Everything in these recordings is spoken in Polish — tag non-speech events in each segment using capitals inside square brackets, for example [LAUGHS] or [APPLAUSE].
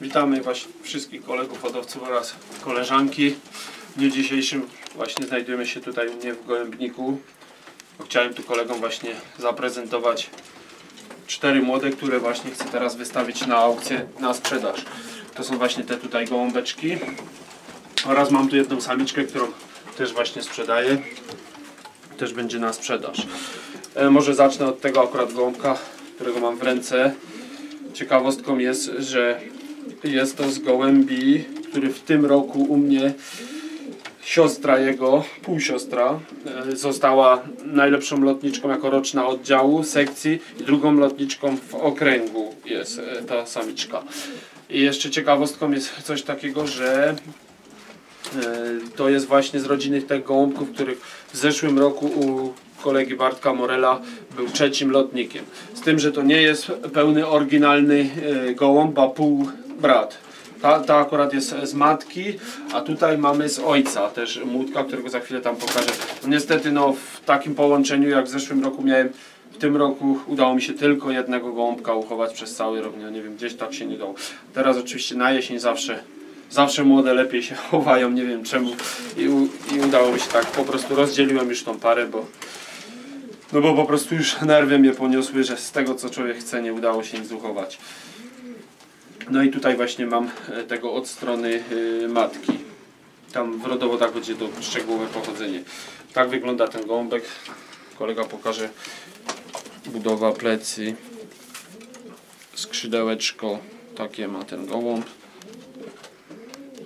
Witamy właśnie wszystkich kolegów, hodowców oraz koleżanki. W dniu dzisiejszym właśnie znajdujemy się tutaj u mnie w Gołębniku. Chciałem tu kolegom właśnie zaprezentować cztery młode, które właśnie chcę teraz wystawić na aukcję, na sprzedaż. To są właśnie te tutaj gołąbeczki. Oraz mam tu jedną samiczkę, którą też właśnie sprzedaję. Też będzie na sprzedaż. E, może zacznę od tego akurat gołąbka, którego mam w ręce. Ciekawostką jest, że jest to z gołębi, który w tym roku u mnie siostra jego, półsiostra, e, została najlepszą lotniczką jako roczna oddziału, sekcji i drugą lotniczką w okręgu jest e, ta samiczka. I jeszcze ciekawostką jest coś takiego, że e, to jest właśnie z rodziny tych gołąbków, których w zeszłym roku u kolegi Bartka Morela był trzecim lotnikiem. Z tym, że to nie jest pełny oryginalny gołąb, a pół brat. Ta, ta akurat jest z matki, a tutaj mamy z ojca też młódka, którego za chwilę tam pokażę. No niestety no, w takim połączeniu jak w zeszłym roku miałem, w tym roku udało mi się tylko jednego gołąbka uchować przez cały rok. No, nie wiem, gdzieś tak się nie dało. Teraz oczywiście na jesień zawsze Zawsze młode lepiej się [LAUGHS] chowają, nie wiem czemu. I, u, I udało mi się tak, po prostu rozdzieliłem już tą parę, bo no bo po prostu już nerwy mnie poniosły, że z tego co człowiek chce nie udało się nic uchować. No i tutaj właśnie mam e, tego od strony y, matki. Tam w rodowodach będzie to szczegółowe pochodzenie. Tak wygląda ten gołąbek. Kolega pokaże budowa plecy. Skrzydełeczko. Takie ma ten gołąb.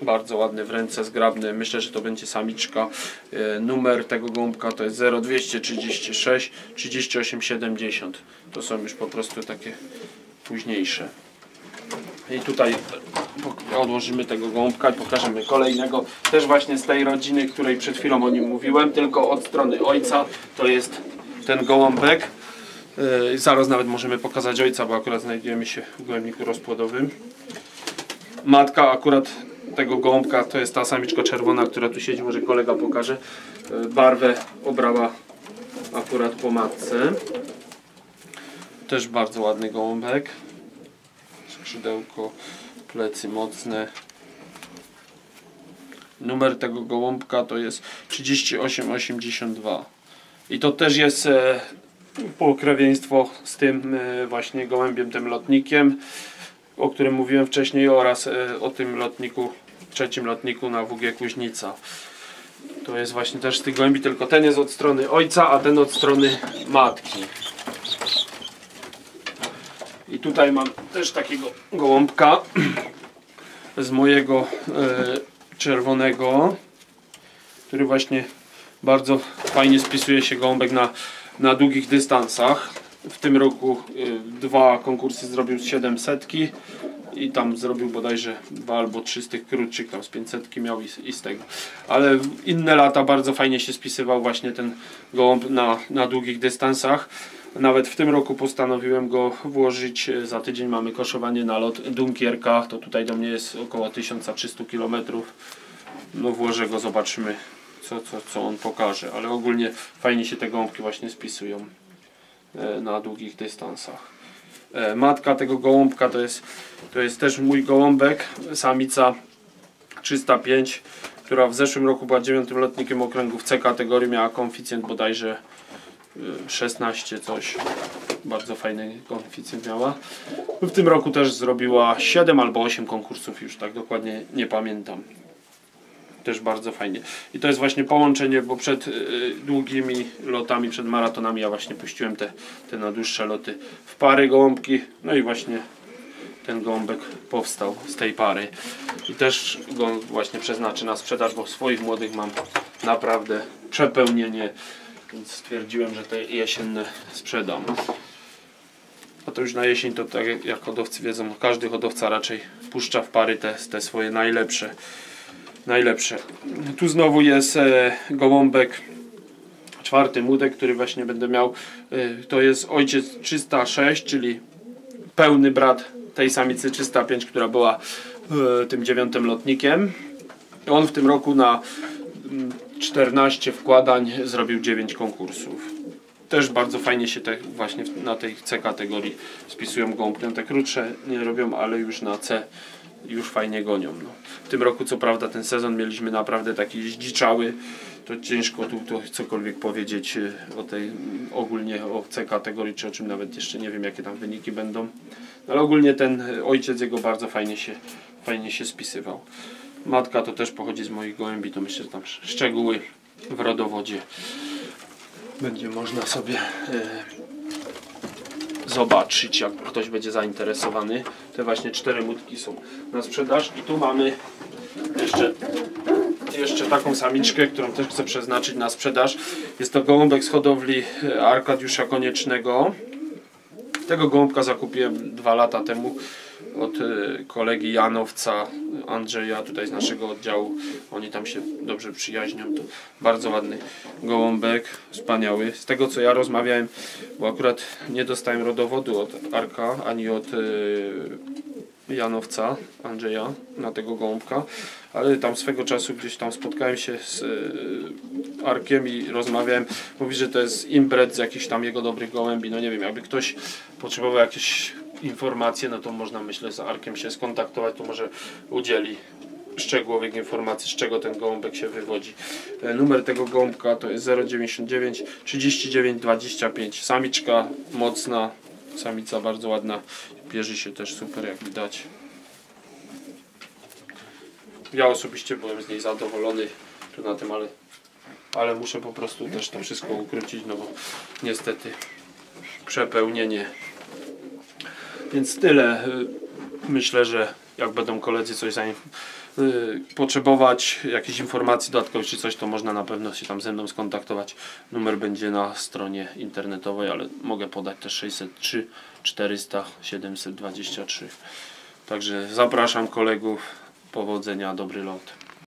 Bardzo ładny w ręce, zgrabny. Myślę, że to będzie samiczka. E, Numer tego gołąbka to jest 0236 3870. To są już po prostu takie późniejsze. I tutaj odłożymy tego gołąbka i pokażemy kolejnego. Też właśnie z tej rodziny, której przed chwilą o nim mówiłem, tylko od strony ojca. To jest ten gołąbek. Yy, zaraz nawet możemy pokazać ojca, bo akurat znajdujemy się w gołębniku rozpłodowym. Matka akurat tego gołąbka to jest ta samiczka czerwona, która tu siedzi, może kolega pokaże. Yy, barwę obrała akurat po matce. Też bardzo ładny gołąbek skrzydełko, plecy mocne. Numer tego gołąbka to jest 3882. I to też jest e, pokrewieństwo z tym e, właśnie gołębiem, tym lotnikiem, o którym mówiłem wcześniej oraz e, o tym lotniku, trzecim lotniku na WG Kuźnica. To jest właśnie też z tych gołębi, tylko ten jest od strony ojca, a ten od strony matki. I tutaj mam też takiego gołąbka z mojego e, czerwonego, który właśnie bardzo fajnie spisuje się gołąbek na, na długich dystansach. W tym roku e, dwa konkursy zrobił z 700 i tam zrobił bodajże dwa albo trzy z tych krótszych, tam z 500 miał i, i z tego. Ale inne lata bardzo fajnie się spisywał właśnie ten gołąb na, na długich dystansach. Nawet w tym roku postanowiłem go włożyć. Za tydzień mamy koszowanie na lot Dunkierka. To tutaj do mnie jest około 1300 km. No włożę go, zobaczymy co, co, co on pokaże. Ale ogólnie fajnie się te gąbki właśnie spisują e, na długich dystansach. E, Matka tego gołąbka to jest, to jest też mój gołąbek, samica 305, która w zeszłym roku była dziewiątym lotnikiem okręgu w C kategorii, miała koeficjent bodajże 16 coś. Bardzo fajny koeficjent miała. W tym roku też zrobiła 7 albo 8 konkursów, już tak dokładnie nie pamiętam. Też bardzo fajnie. I to jest właśnie połączenie, bo przed y, długimi lotami, przed maratonami ja właśnie puściłem te, te na dłuższe loty w pary gołąbki. No i właśnie ten gołąbek powstał z tej pary. I też go właśnie przeznaczę na sprzedaż, bo swoich młodych mam naprawdę przepełnienie więc stwierdziłem, że te jesienne sprzedam. A to już na jesień to tak jak hodowcy wiedzą, każdy hodowca raczej puszcza w pary te, te swoje najlepsze. Najlepsze. Tu znowu jest e, gołąbek czwarty młodek, który właśnie będę miał. E, to jest ojciec 306, czyli pełny brat tej samicy 305, która była e, tym dziewiątym lotnikiem. On w tym roku na 14 wkładań, zrobił 9 konkursów. Też bardzo fajnie się te właśnie na tej C kategorii spisują gołąbki. Te krótsze nie robią, ale już na C już fajnie gonią. No. W tym roku co prawda ten sezon mieliśmy naprawdę taki zdziczały, to ciężko tu to cokolwiek powiedzieć y, o tej ogólnie o C kategorii, czy o czym nawet jeszcze nie wiem jakie tam wyniki będą. Ale ogólnie ten y, ojciec jego bardzo fajnie się, fajnie się spisywał. Matka to też pochodzi z moich gołębi, to myślę, że tam sz- szczegóły w rodowodzie będzie można sobie e, zobaczyć, jak ktoś będzie zainteresowany. Te właśnie cztery mutki są na sprzedaż i tu mamy jeszcze, jeszcze taką samiczkę, którą też chcę przeznaczyć na sprzedaż. Jest to gołąbek z hodowli e, Arkadiusza Koniecznego. Tego gołąbka zakupiłem dwa lata temu od e, kolegi Janowca, Andrzeja, tutaj z naszego oddziału. Oni tam się dobrze przyjaźnią. To bardzo ładny gołąbek, wspaniały. Z tego co ja rozmawiałem, bo akurat nie dostałem rodowodu od Arka, ani od e, Janowca, Andrzeja, na tego gołąbka, ale tam swego czasu gdzieś tam spotkałem się z e, Arkiem i rozmawiałem. Mówi, że to jest imbred z jakichś tam jego dobrych gołębi. No nie wiem, jakby ktoś potrzebował jakieś informacje, no to można myślę z Arkiem się skontaktować, to może udzieli szczegółowych informacji, z czego ten gołąbek się wywodzi. E, Numer tego gołąbka to jest 099 39 25. Samiczka mocna, samica bardzo ładna, bierze się też super jak widać. Ja osobiście byłem z niej zadowolony tu na tym, ale, ale muszę po prostu też to wszystko ukrócić, no bo niestety przepełnienie. Więc tyle. Myślę, że jak będą koledzy coś y, potrzebować, jakieś informacji dodatkowych czy coś, to można na pewno się tam ze mną skontaktować. Numer będzie na stronie internetowej, ale mogę podać też 603 400 723. Także zapraszam kolegów. Powodzenia, dobry lot.